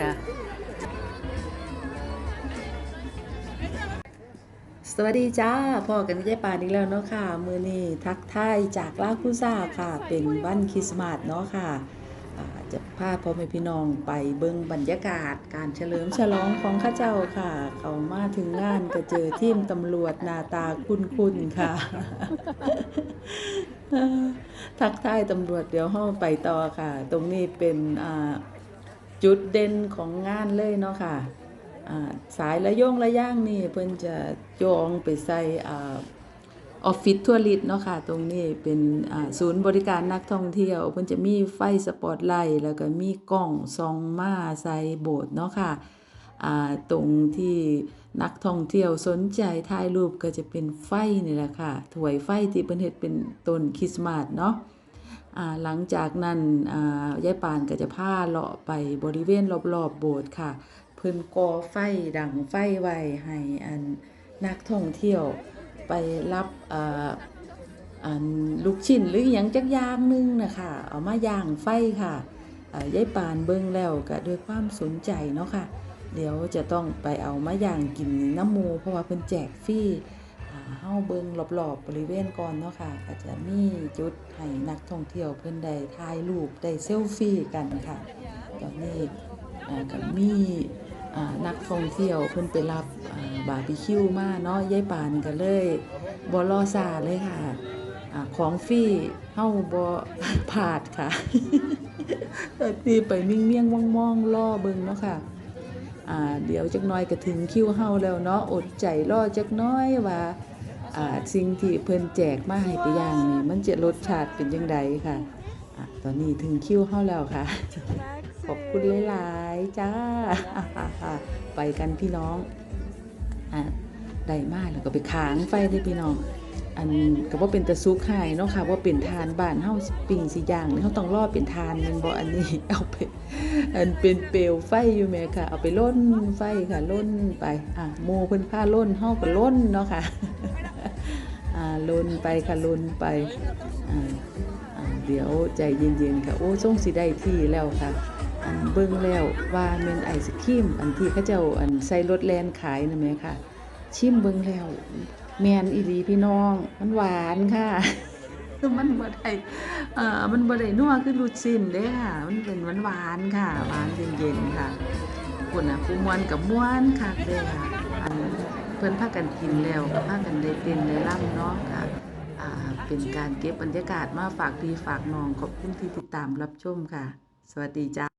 ค่ะสวัสดีจ้าพ่อกันที่ได้ปานอีกแล้วเนาะค่ะ มือนี้ทักทายจากลาคุซ่าค่ะ เป็นวันคริสต์มาสเนาะค่ะจะพาพ่อแม่พี่น้องไปเบิ่งบรรยากาศ การเฉลิมฉลองของข้าเจ้าค่ะ เขามาถึงงานก็เจอทีมตำรวจหน้าตาคุ้นๆค่ะ ทักทายตำรวจเดี๋ยวห้องไปต่อค่ะ ตรงนี้เป็นอ่า จุดเด่นของงานเลยเนาะค่ะอ่าสายระยงระย่างนี่เพิ่นจะจองไปใส่ออฟฟิศทัวริสต์เนาะค่ะ ตรงนี้เป็นศูนย์บริการนักท่องเที่ยวเพิ่นจะมีไฟสปอตไลท์แล้วก็มีกล้องส่องมาใส่โบสถ์เนาะค่ะอ่าตรงที่นักท่องเที่ยวสนใจถ่ายรูปก็จะเป็นไฟนี่แหละค่ะถวยไฟที่เพิ่นเฮ็ดเป็นต้นคริสต์มาสเนาะ หลังจากนั้นอ่ายายปานก็จะพาเลาะไปบริเวณรอบๆโบสถ์ค่ะ เพิ่นก่อไฟดังไฟไว้ให้อันนักท่องเที่ยวไปรับอันลูกชิ้นหรืออหยังจักอย่างนึงนะคะเอามาย่างไฟค่ะอ่ายายปานเบิ่งแล้วก็ด้วยความสนใจเนาะค่ะ เดี๋ยวจะต้องไปเอามะย่างกินน้ำมูเพราะว่าเพิ่นแจกฟรี เฮาเบิงรอบๆบริเวณก่อนเนาะค่ะ ก็จะมีจุดให้นักท่องเที่ยวเพิ่อนได้ถ่ายรูปได้เซลฟี่กันค่ะ ตอนนี้ก็มีนักท่องเที่ยวเพิ่อนไปรับบาร์บีคิวมาเนาะยายปานก็เลยบ่รอซาเลยค่ะอของฟรีเฮาบ่พลาดค่ะตีไปมิ่งเมี่ยงๆมองๆรอเบิงเนาะค่ะอ่าเดี๋ยวจักน้อยก็ถึงคิวเฮาแล้วเนาะอดใจรอจักน้อยว่า อ่าสิ่งที่เพิ่นแจกมาให้ไปอย่างนี่มันจะรสชาติเป็นจังไดค่ะอะ ตอนนี้ถึงคิวเฮาแล้วค่ะ ขอบคุณหลายๆจ้าไปกันพี่น้องอะได้มาแล้วก็ไปขางไฟได้อพี่น้อง อันก็บ่เป็นตะซุกหายเนาะค่ะว่าเป็นทานบ้านเฮาสิปิ้งสิย่างนี่เฮาต้องรอเป็นทานแมันบ่อันนี้เอาไปอันเป็นเปลวไฟอยู่แม่ค่ะ เอาไปล่นไฟค่ะล่นไปอะโมเพิ่นพาล่นเฮาก็ล่นเนาะค่ะอ่า ล่นไปค่ะล่นไปเดี๋ยวใจเย็นๆค่ะ โอ้ส่งสิได้ที่แล้วค่ะอันเบิ่งแล้วว่าแม่นไอศครีมอันที่เขาเจ้าอันใส่รถแลนขายนั่นแหมค่ะ ชิมเบิ่งแล้วแมนอีหลีพี่น้อง มันหวานค่ะมันบ่ไดเอ่อมันบ่ได้นัวคือลูดซินเด้ค่ะ มันเป็นหวานๆค่ะหวานเย็นๆค่ะคุณน่ะผู้มวนกับม่วนคักเด้อค่ะ เพิ่นพากันกินแล้วพากันได้เต้นได้ร่ำเนาะค่ะอ่าเป็นการเก็บบรรยากาศมาฝากพี่ฝากน้องขอบคุณที่ติดตามรับชมค่ะ สวัสดีจ้า